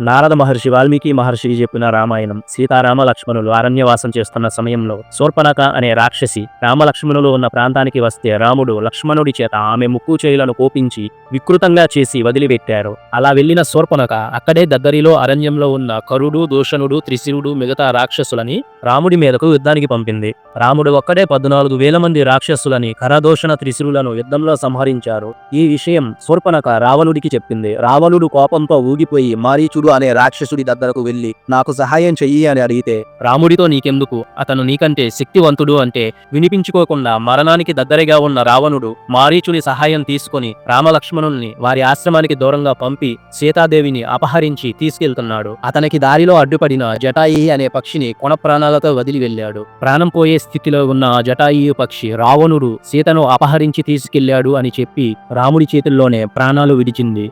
నారద మహర్షి వాల్మీకి మహర్షి చెప్పిన రామాయణం సీతారామ లక్ష్మణులు అరణ్యవాసం చేస్తున్న సమయంలో శూర్పణక అనే రాక్షసి రామలక్ష్మణులు ఉన్న ప్రాంతానికి వస్తే రాముడు లక్ష్మణుడి చేత ఆమె ముక్కు చేయులను కోపించి వికృతంగా చేసి వదిలిపెట్టారు. అలా వెళ్ళిన శూర్పణక అక్కడే దగ్గరిలో అరణ్యంలో ఉన్న కరుడు దూషణుడు త్రిశివుడు మిగతా రాక్షసులని రాముడి మీదకు యుద్ధానికి పంపింది. రాముడు ఒక్కడే పద్నాలుగు వేల మంది రాక్షసులని కరదోషణ త్రిశిరులను యుద్ధంలో సంహరించారు. ఈ విషయం శూర్పణక రావణుడికి చెప్పింది. రావణుడు కోపంతో ఊగిపోయి మారీచుడు అనే రాక్షసుడి దగ్గరకు వెళ్ళి నాకు సహాయం చెయ్యి అని అడిగితే రాముడితో నీకెందుకు? అతను నీకంటే శక్తివంతుడు అంటే వినిపించుకోకుండా మరణానికి దగ్గరగా ఉన్న రావణుడు మారీచుని సహాయం తీసుకొని రామలక్ష్మణుల్ని వారి ఆశ్రమానికి దూరంగా పంపి సీతాదేవిని అపహరించి తీసుకెళ్తున్నాడు. అతనికి దారిలో అడ్డుపడిన జటాయి అనే పక్షిని కొన ప్రాణాలతో వదిలి వెళ్ళాడు. ప్రాణం పోయే స్థితిలో ఉన్న ఆ జటాయి పక్షి రావణుడు సీతను అపహరించి తీసుకెళ్ళాడు అని చెప్పి రాముడి చేతుల్లోనే ప్రాణాలు విడిచింది.